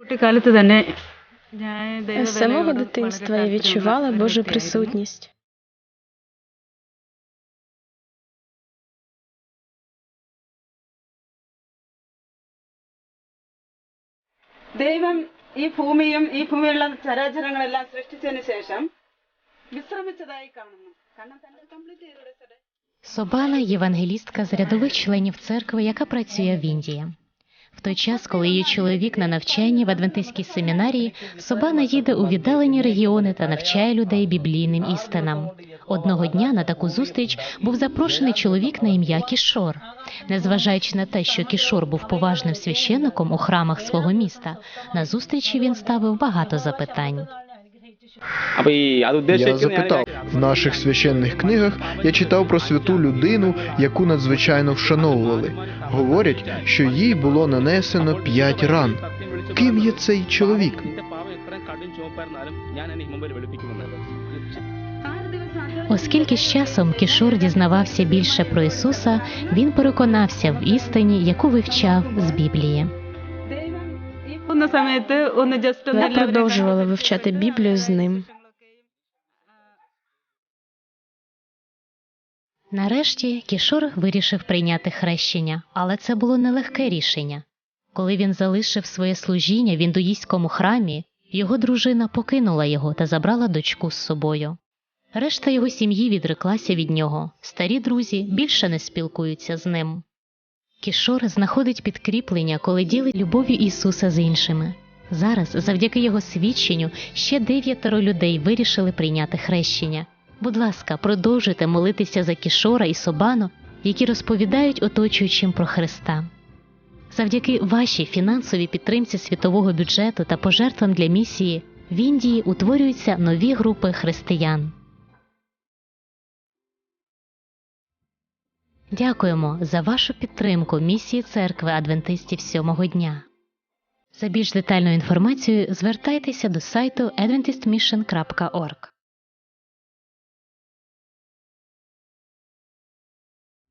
കുട്ടിക്കാലത്ത് തന്നെ ഞാൻ З самого дитинства я відчувала Божу присутність. ദൈവം ഈ ഭൂമിയും ഈ ഭൂമിയിലുള്ള ചരാചരങ്ങളെല്ലാം സൃഷ്ടിച്ചതിന് ശേഷം വിശ്രമിച്ചതായി കാണുന്നു കാരണം തന്നെ കംപ്ലീറ്റ് ചെയ്തോടെ സാറേ Собана євангелістка з рядових членів церкви, яка працює в Індії. В той час, коли її чоловік на навчанні в адвентистській семінарії, Собана їде у віддалені регіони та навчає людей біблійним істинам. Одного дня на таку зустріч був запрошений чоловік на ім'я Кішор. Незважаючи на те, що Кішор був поважним священником у храмах свого міста, на зустрічі він ставив багато запитань. Аби Я запитав в наших священних книгах. Я читав про святу людину, яку надзвичайно вшановували. Говорять, що їй було нанесено п'ять ран. Ким є цей чоловік? Оскільки з часом Кішур дізнавався більше про Ісуса, він переконався в істині, яку вивчав з Біблії. Ми продовжували вивчати Біблію з ним. Нарешті Кішур вирішив прийняти хрещення, але це було нелегке рішення. Коли він залишив своє служіння в індуїстському храмі, його дружина покинула його та забрала дочку з собою. Решта його сім'ї відреклася від нього. Старі друзі більше не спілкуються з ним. Кішор знаходить підкріплення, коли ділить любов'ю Ісуса з іншими. Зараз, завдяки його свідченню, ще дев'ятеро людей вирішили прийняти хрещення. Будь ласка, продовжуйте молитися за Кішора і Собану, які розповідають оточуючим про Христа. Завдяки вашій фінансовій підтримці світового бюджету та пожертвам для місії в Індії утворюються нові групи християн. Дякуємо за вашу підтримку місії церкви адвентистів сьомого дня. За більш детальною інформацією звертайтеся до сайту adventistmission.org.